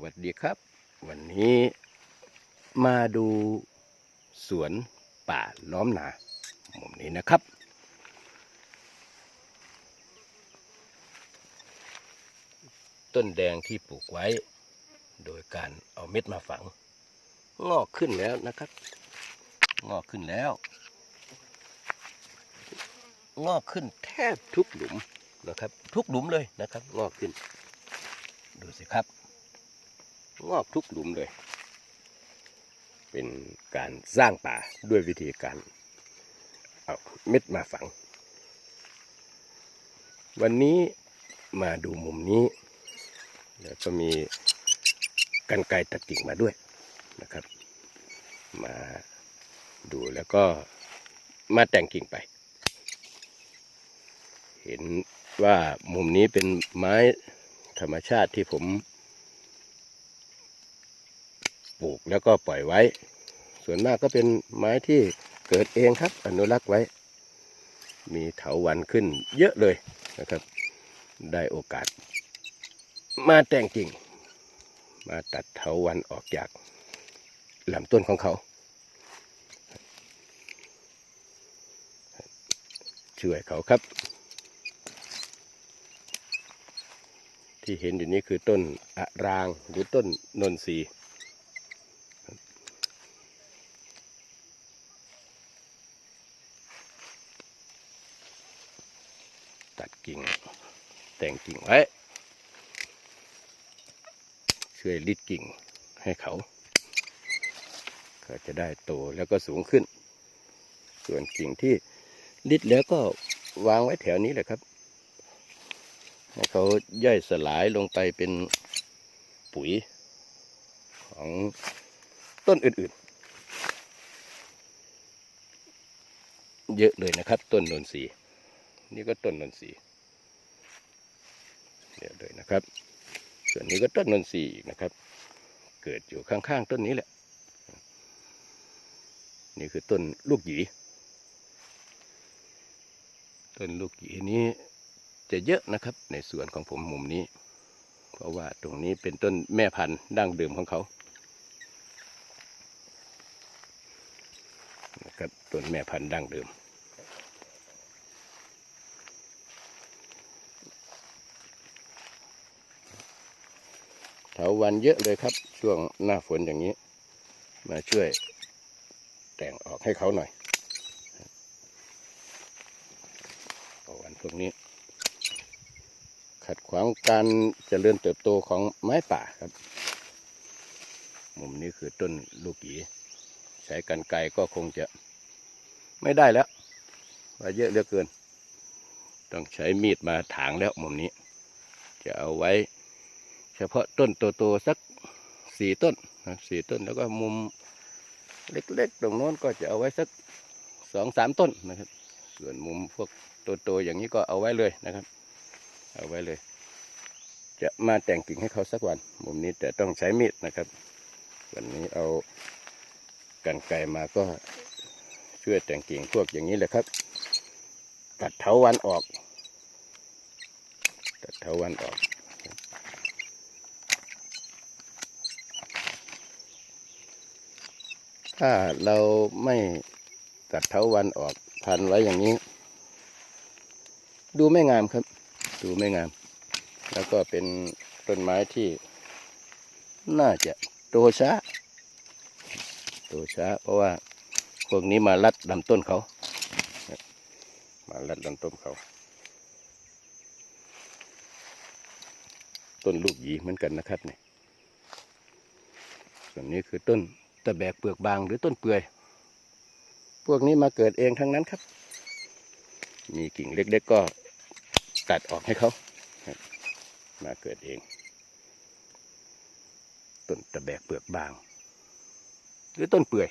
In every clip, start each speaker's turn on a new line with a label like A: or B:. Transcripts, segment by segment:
A: วัสดีครับ วันนี้มาดูสวนป่าล้อมนามุมนี้นะครับ ต้นแดงที่ปลูกไว้ โดยการเอาเม็ดมาฝัง งอกขึ้นแล้วนะครับ งอกขึ้นแล้ว งอกขึ้นแทบทุกหลุมนะครับ ทุกหลุมเลยนะครับ งอกขึ้น ดูสิครับ งอกทุกหลุมเลย เป็นการสร้างป่าด้วยวิธีการเอาเม็ดมาฝัง วันนี้มาดูมุมนี้แล้วก็มีกันไกตัดกิ่งมาด้วยนะครับ มาดูแล้วก็มาแต่งกิ่งไป เห็นว่ามุมนี้เป็นไม้ธรรมชาติที่ผม ปลูกแล้วก็ปล่อยไว้ ส่วนมากก็เป็นไม้ที่เกิดเองครับ อนุรักษ์ไว้ มีเถาวันขึ้นเยอะเลยนะครับ ได้โอกาส มาแต่งกิ่งมาตัดเถาวันออกจากลำต้นของเขา ช่วยเขาครับ ที่เห็นอยู่นี้คือต้นอะรางหรือต้นนนทรีย์ตัดกิ่ง แต่งกิ่งไว้ช่วยลิดกิ่งให้เขา ก็จะได้โตแล้วก็สูงขึ้น ส่วนกิ่งที่ลิดแล้วก็วางไว้แถวนี้แหละครับให้เขาย่อยสลายลงไปเป็นปุ๋ยของต้นอื่นๆ เยอะเลยนะครับ ต้นนนทรีนี่ก็ต้นนนทรี ย์เยอะเลยนะครับ ส่วนนี้ก็ต้นนนทรีย์อีกนะครับ เกิดอยู่ข้างๆต้นนี้แหละ นี่คือต้นลูกหยีต้นลูกหยีนี้จะเยอะนะครับ ในสวนของผมมุมนี้ เพราะว่าตรงนี้เป็นต้นแม่พันธุ์ดั้งเดิมของเขานะครับต้นแม่พันธุ์ดั้งเดิมาวันเยอะเลยครับ ช่วงหน้าฝนอย่างนี้ มาช่วยแต่งออกให้เขาหน่อยเถาวันพวกนี้ ขัดขวางการเจริญเติบโตของไม้ป่าครับ มุมนี้คือต้นลูกหยีใช้กันไกก็คงจะไม่ได้แล้วว่าเยอะเหลือเกิน ต้องใช้มีดมาถางแล้วมุมนี้ จะเอาไว้ พาะต้นโตๆสักสี่ต้นนะสี่ต้นแล้วก็มุมเล็กๆตรงโน้นก็จะเอาไว้สักสองสามต้นนะครับ ส่วนมุมพวกโตๆอย่างนี้ก็เอาไว้เลยนะครับ เอาไว้เลย จะมาแต่งกิ่งให้เขาสักวัน มุมนี้แต่ต้องใช้มีดนะครับ วันนี้เอากันไกรมาก็ช่วยแต่งกิ่งพวกอย่างนี้แหละครับ ตัดเถาวันออก ตัดเถาวันออก ถ้าเราไม่ตัดเถาวันออกพันไว้อย่างนี้ ดูไม่งามครับ ดูไม่งาม แล้วก็เป็นต้นไม้ที่ น่าจะโตช้าโตช้า เพราะว่าพวกนี้มาลัดลำต้นเขา มาลัดลำต้นเขา ต้นลูกหยีเหมือนกันนะครับเนี่ยส่วนนี้คือต้น ตะแบกเปลือกบางหรือต้นเปื่อย พวกนี้มาเกิดเองทั้งนั้นครับ มีกิ่งเล็กๆก็ตัดออกให้เขา มาเกิดเอง ต้นตะแบกเปลือกบาง หรือต้นเปื่อย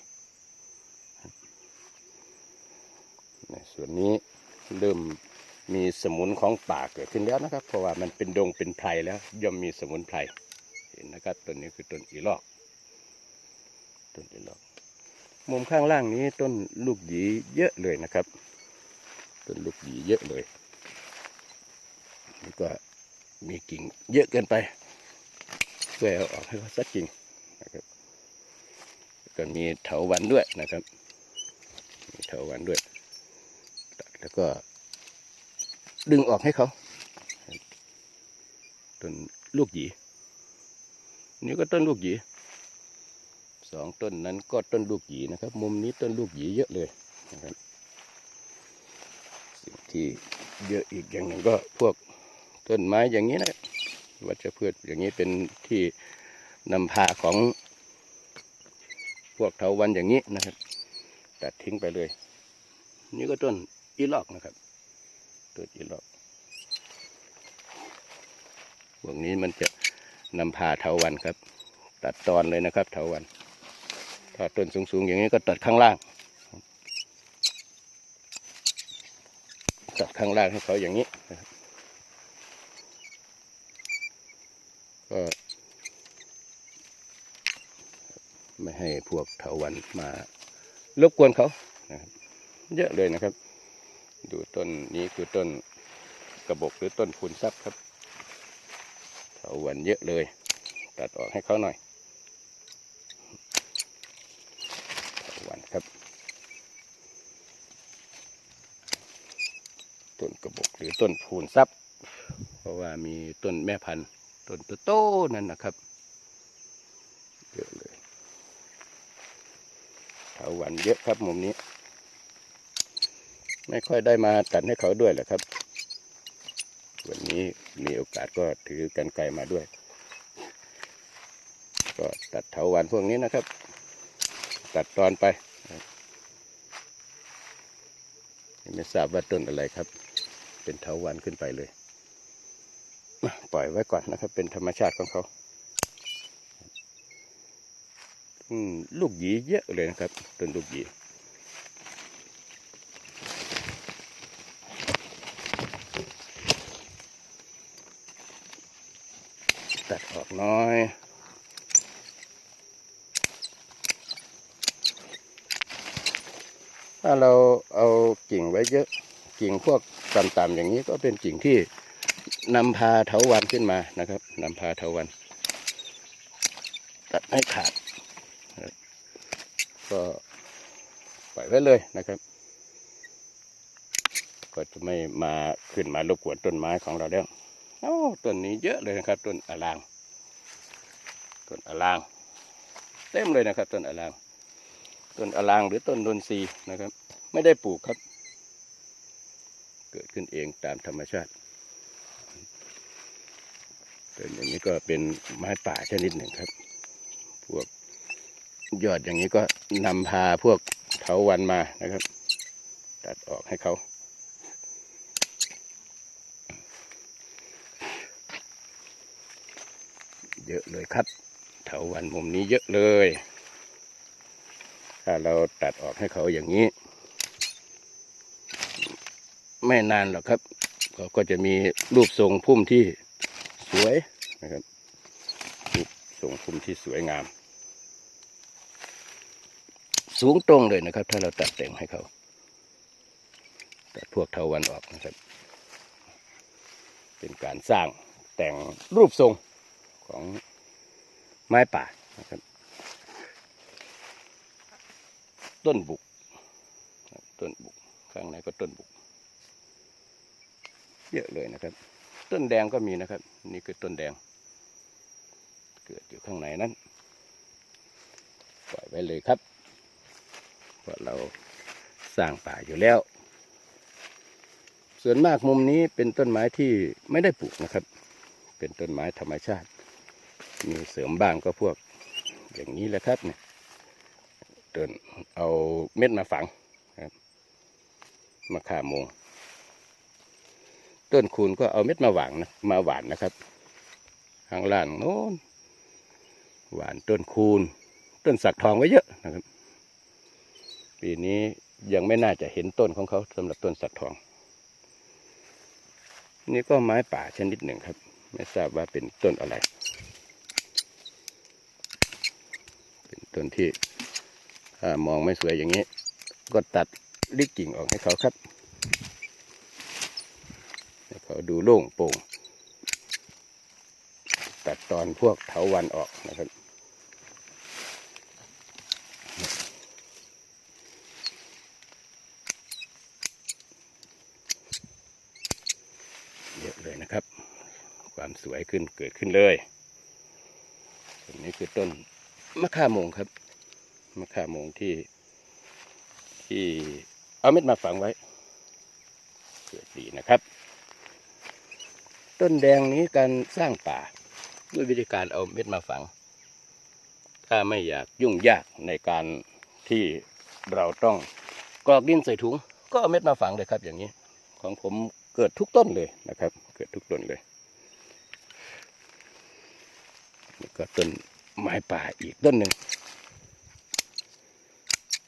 A: นส่วนนี้เริ่มมีสมุนของป่าเกิดขึ้นแล้วนะครับ เพราะว่ามันเป็นดงเป็นไพรแล้วย่อมมีสมุนไพรเห็นนะครับต้นนี้คือต้นอีลอก ต้นอีลอก มุมข้างล่างนี้ต้นลูกหยีเยอะเลยนะครับ ต้นลูกหยีเยอะเลยนี่ก็มีกิ่งเยอะเกินไปช่วยเอาออกให้เขาสักจริงนะครับ ก็มีเถาวันด้วยนะครับ มีเถาวันด้วย แล้วก็ดึงออกให้เขาต้นลูกหยีนี่ก็ต้นลูกหยี สองต้นนั้นก็ต้นลูกหยีนะครับ มุมนี้ต้นลูกหยีเยอะเลยนะครับสิ่งที่เยอะอีกอย่างหนึ่งก็พวกต้นไม้อย่างนี้นะวัชพืชอย่างนี้เป็นที่นำพาของพวกเถาวันอย่างนี้นะครับ ตัดทิ้งไปเลย นี่ก็ต้นอีลอกนะครับต้นอีลอกพวกนี้มันจะนำพาเถาวันครับ ตัดตอนเลยนะครับเถาวัน ถ้าต้นสูงๆอย่างนี้ก็ตัดข้างล่าง ตัดข้างล่างให้เขาอย่างนี้ก็ไม่ให้พวกเถาวันมารบกวนเขานะครับเยอะเลยนะครับ ดูต้นนี้คือต้นกระบอกหรือต้นพูนซับครับเถาวันเยอะเลย ตัดออกให้เขาหน่อยเถาวันครับ ต้นกระบอกหรือ ต้นพูนซับเพราะว่ามีต้นแม่พันธุ์ต้นโตๆนั่นนะครับเยอะเลยเถาวันเยอะครับมุมนี้ ไม่ค่อยได้มาตัดให้เขาด้วยแหละครับ วันนี้มีโอกาสก็ถือกันไกลมาด้วย ก็ตัดเถาวันพวกนี้นะครับ ตัดตอนไป ไม่ทราบว่าต้นอะไรครับ เป็นเถาวันขึ้นไปเลย ปล่อยไว้ก่อนนะครับ เป็นธรรมชาติของเขาลูกหยีเยอะเลยนะครับต้นลูกหยีตัดออกน้อยถ้าเราเอากิ่งไว้เยอะ กิ่งพวก ต่ำๆอย่างนี้ก็เป็นกิ่งที่นำพาเถาวันขึ้นมานะครับนำพาเถาวันตัดให้ขาด ก็ปล่อยไว้เลยนะครับ ก็จะไม่มาขึ้นมารบกวนต้นไม้ของเราแล้วโอ้ต้นนี้เยอะเลยนะครับต้นอลางต้นอลาง เต็มเลยนะครับต้นอลาง ต้นอลางหรือต้นดนซีนะครับ ไม่ได้ปลูกครับ เกิดขึ้นเองตามธรรมชาติต้นอย่างนี้ก็เป็นไม้ป่าชนิดหนึ่งครับ พวกยอดอย่างนี้ก็นำพาพวกเถาวันมานะครับ ตัดออกให้เขาเยอะเลยครับเถาวันมุมนี้เยอะเลย ถ้าเราตัดออกให้เขาอย่างนี้ ไม่นานหรอกครับเขาก็จะมีรูปทรงพุ่มที่สวยนะครับรูปทรงพุ่มที่สวยงาม สูงตรงเลยนะครับ ถ้าเราตัดแต่งให้เขาตัดพวกเทาวันออกนะครับ เป็นการสร้างแต่งรูปทรงของไม้ป่านะครับ ต้นบุก ต้นบุก ข้างในก็ต้นบุก เยอะเลยนะครับ ต้นแดงก็มีนะครับ นี่คือต้นแดง เกิดอยู่ข้างในนั้นปล่อยไว้เลยครับเพราะเราสร้างป่าอยู่แล้ว ส่วนมากมุมนี้เป็นต้นไม้ที่ไม่ได้ปลูกนะครับ เป็นต้นไม้ธรรมชาติ มีเสริมบ้างก็พวกอย่างนี้แหละครับเนี่ยต้นเอาเม็ดมาฝังครับ มาข่ามง ต้นคูณก็เอาเม็ดมาหวานนะมาหวานนะครับข้างล่างโน้นหวานต้นคูณ ต้นสักทองไว้เยอะนะครับ ปีนี้ยังไม่น่าจะเห็นต้นของเขาสำหรับต้นสักทอง นี่ก็ไม้ป่าชนิดหนึ่งครับ ไม่ทราบว่าเป็นต้นอะไร เป็นต้นที่มองไม่สวยอย่างนี้ ก็ตัดลิกกิ่งออกให้เขาครับ เขาดูโล่งโปร่ง ตัดตอนพวกเถาวันออกนะครับ เยอะเลยนะครับ ความสวยขึ้นเกิดขึ้นเลยต้นนี้คือต้นมะข่ามงครับมะข่ามงที่ที่เอาเม็ดมาฝังไว้เกิดดีนะครับ ต้นแดงนี้การสร้างป่า ด้วยวิธีการเอาเม็ดมาฝัง ถ้าไม่อยากยุ่งยากในการที่เราต้องกรอกดินใส่ถุง ก็เอาเม็ดมาฝังเลยครับ อย่างนี้ ของผมเกิดทุกต้นเลยนะครับ เกิดทุกต้นเลยนี่ก็ต้นไม้ป่าอีกต้นหนึ่ง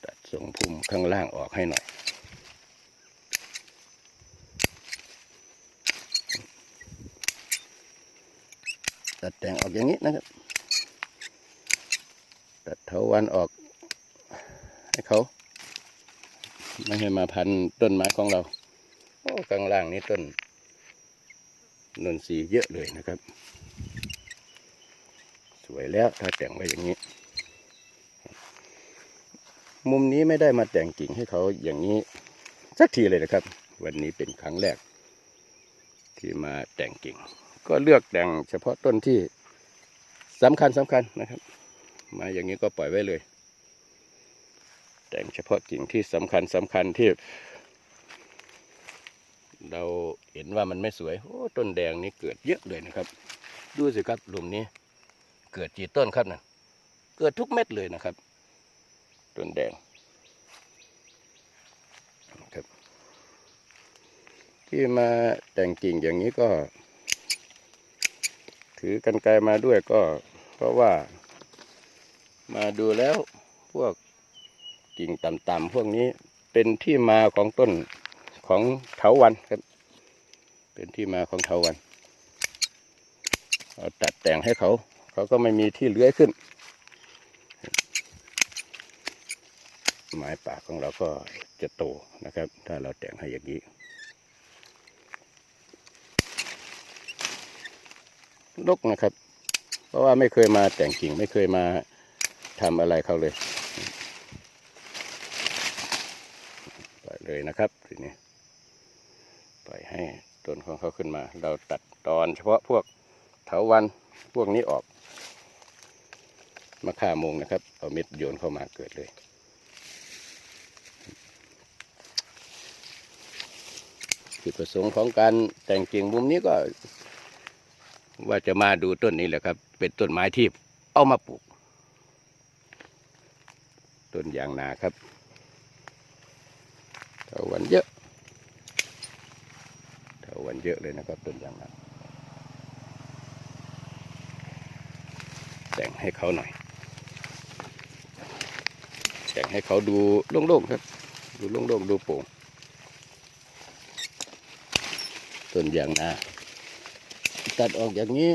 A: ตัดทรงพุ่มข้างล่างออกให้หน่อย ตัดแต่งออกอย่างนี้นะครับ ตัดเถาวันออก ให้เขาไม่ให้มาพันต้นไม้ของเราโอ้ข้างล่างนี้ต้นนนทรีเยอะเลยนะครับ สวยแล้วถ้าแต่งไว้อย่างนี้ มุมนี้ไม่ได้มาแต่งกิ่งให้เขาอย่างนี้ สักทีเลยนะครับ วันนี้เป็นครั้งแรกที่มาแต่งกิ่ง ก็เลือกแต่งเฉพาะต้นที่สำคัญสำคัญนะครับ มาอย่างนี้ก็ปล่อยไว้เลย แต่งเฉพาะกิ่งที่สำคัญสำคัญที่ เราเห็นว่ามันไม่สวยโอ้ต้นแดงนี่เกิดเยอะเลยนะครับ ดูสิครับหลุมนี้ เกิดกี่ต้นครับนะเกิดทุกเม็ดเลยนะครับต้นแดงครับที่มาแต่งกิ่งอย่างนี้ก็ ถือกันไกลมาด้วยก็ เพราะว่า มาดูแล้วพวกกิ่งต่ำๆพวกนี้เป็นที่มาของต้นของเถาวันครับ เป็นที่มาของเถาวันเราตัดแต่งให้เขา เขาก็ไม่มีที่เลื้อยขึ้น ไม้ป่าของเราก็จะโตนะครับ ถ้าเราแต่งให้อย่างนี้ ลกนะครับ เพราะว่าไม่เคยมาแต่งกิ่งไม่เคยมาทำอะไรเขาเลยปล่อยเลยนะครับทีนี้ปล่อยให้ต้นของเขาขึ้นมา เราตัดตอนเฉพาะพวกเถาวันพวกนี้ออกมะข่ามงนะครับ เอาเม็ดโยนเข้ามาเกิดเลย จุดประสงค์ของการแต่งกิ่งมุมนี้ก็ ว่าจะมาดูต้นนี้แหละครับ เป็นต้นไม้ที่เอามาปลูก ต้นยางนาครับเถาวันเยอะเถาวันเยอะเลยนะครับ ต้นยางนาแต่งให้เขาหน่อย แต่งให้เขาดูโล่งๆครับ ดูโล่งๆดูโปร่งต้นยางนา ตัดออกอย่างนี้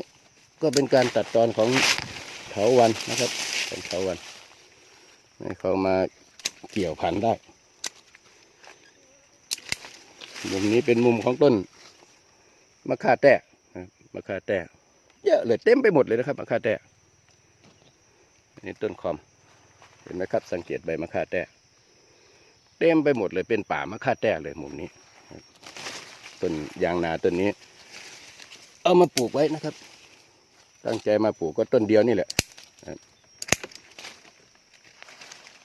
A: ก็เป็นการตัดตอนของเถาวันนะครับเป็นเถาวันให้เขามาเกี่ยวพันได้ มุมนี้เป็นมุมของต้นมะข่าแต้นะมะข่าแต้เยอะเลยเต็มไปหมดเลยนะครับมะข่าแต้อันนี่ต้นคอมเห็นไหมครับ สังเกตใบมะข่าแต้เต็มไปหมดเลยเป็นป่ามะข่าแต้เลยมุมนี้ต้นยางนาต้นนี้ เอามาปลูกไว้นะครับ ตั้งใจมาปลูกก็ต้นเดียวนี่แหละ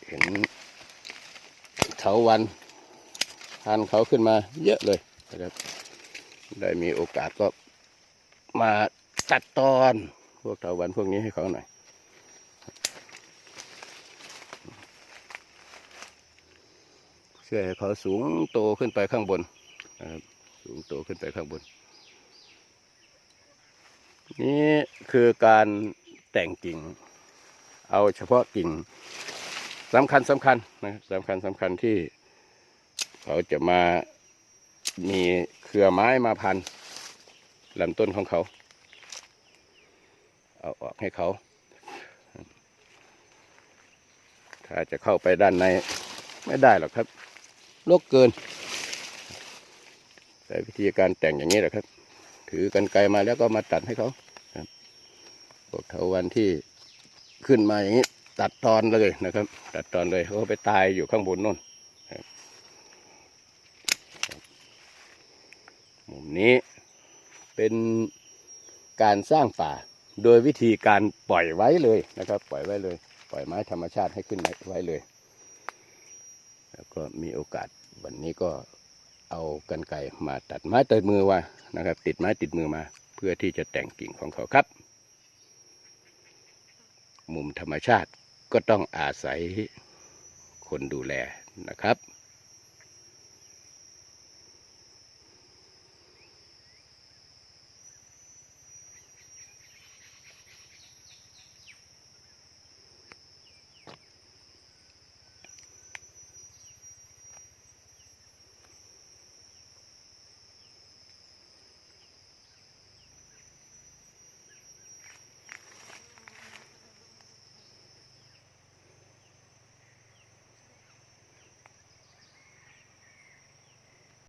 A: เห็นเถาวันพันเขาขึ้นมาเยอะเลยนะครับ ได้มีโอกาสก็มาตัดตอนพวกเถาวันพวกนี้ให้เขาหน่อยเพื่อให้เขาสูงโตขึ้นไปข้างบนนะครับสูงโตขึ้นไปข้างบน นี่คือการแต่งกิ่ง เอาเฉพาะกิ่งสำคัญสำคัญนะสำคัญสำคัญที่ เขาจะมามีเครือไม้มาพันลำต้นของเขา เอาออกให้เขา ถ้าจะเข้าไปด้านในไม่ได้หรอกครับลกเกินใช้วิธีการแต่งอย่างนี้แหละครับ ถือกันไกลมาแล้วก็มาตัดให้เขาครับพวกเถาวันที่ขึ้นมาอย่างนี้ตัดตอนเลยนะครับ ตัดตอนเลยเขาไปตายอยู่ข้างบนนู่นครับมุมนี้เป็นการสร้างป่า โดยวิธีการปล่อยไว้เลยนะครับ ปล่อยไว้เลย ปล่อยไม้ธรรมชาติให้ขึ้นไว้เลย แล้วก็มีโอกาสวันนี้ก็ เอากันไก่มาตัดไม้ตัดมือว่านะครับ ติดไม้ติดมือมา เพื่อที่จะแต่งกิ่งของเขาครับ มุมธรรมชาติก็ต้องอาศัยคนดูแลนะครับ